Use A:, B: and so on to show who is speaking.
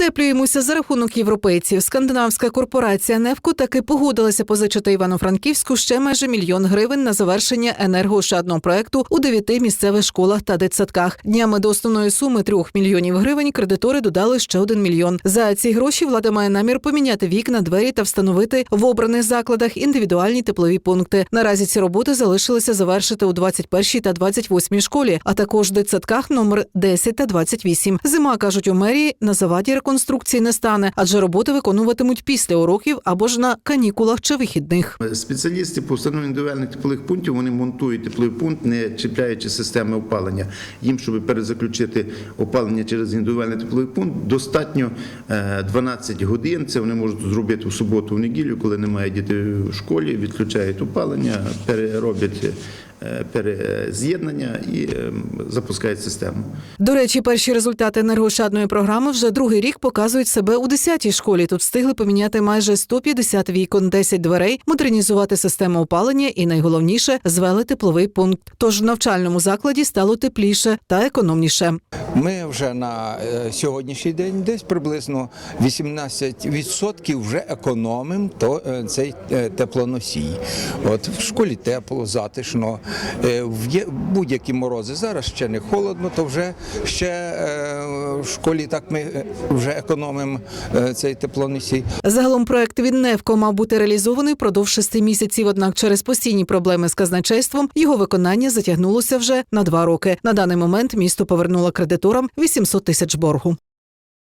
A: Утеплюємося за рахунок європейців. Скандинавська корпорація Невко таки погодилася позичити Івано-Франківську ще майже мільйон гривень на завершення енергоощадного проекту у дев'яти місцевих школах та дитсадках. Днями до основної суми трьох мільйонів гривень кредитори додали ще один мільйон. За ці гроші влада має намір поміняти вікна, двері та встановити в обраних закладах індивідуальні теплові пункти. Наразі ці роботи залишилося завершити у 21 та 28 школі, а також дитсадках номер 10 та 28. Зима кажуть у мерії на заваді реконструкції не стане, адже роботи виконуватимуть після уроків або ж на канікулах чи вихідних.
B: Спеціалісти по встановленню індивідуальних теплових пунктів вони монтують тепловий пункт, не чіпляючи системи опалення. Їм, щоб перезаключити опалення через індивідуальний тепловий пункт, достатньо е, 12 годин. Це вони можуть зробити в суботу, в неділю, коли немає дітей в школі, відключають опалення, перероблять е, перез'єднання і е, запускають систему.
A: До речі, перші результати енергоощадної програми вже другий рік показують себе у 10-й школі. Тут встигли поміняти майже 150 вікон, 10 дверей, модернізувати систему опалення і найголовніше звели тепловий пункт. Тож в навчальному закладі стало тепліше та економніше.
C: Ми вже на е, сьогоднішній день десь приблизно 18% вже економимо то, е, цей теплоносій. От в школі тепло, затишно, в будь-які морози. Зараз ще не холодно, то вже ще е, в школі так ми е, вже економимо е, цей теплоносій.
A: Загалом проект від Невко мав бути реалізований впродовж шести місяців. Однак через постійні проблеми з казначейством його виконання затягнулося вже на два роки. На даний момент місто повернуло кредиторам 800 тисяч боргу.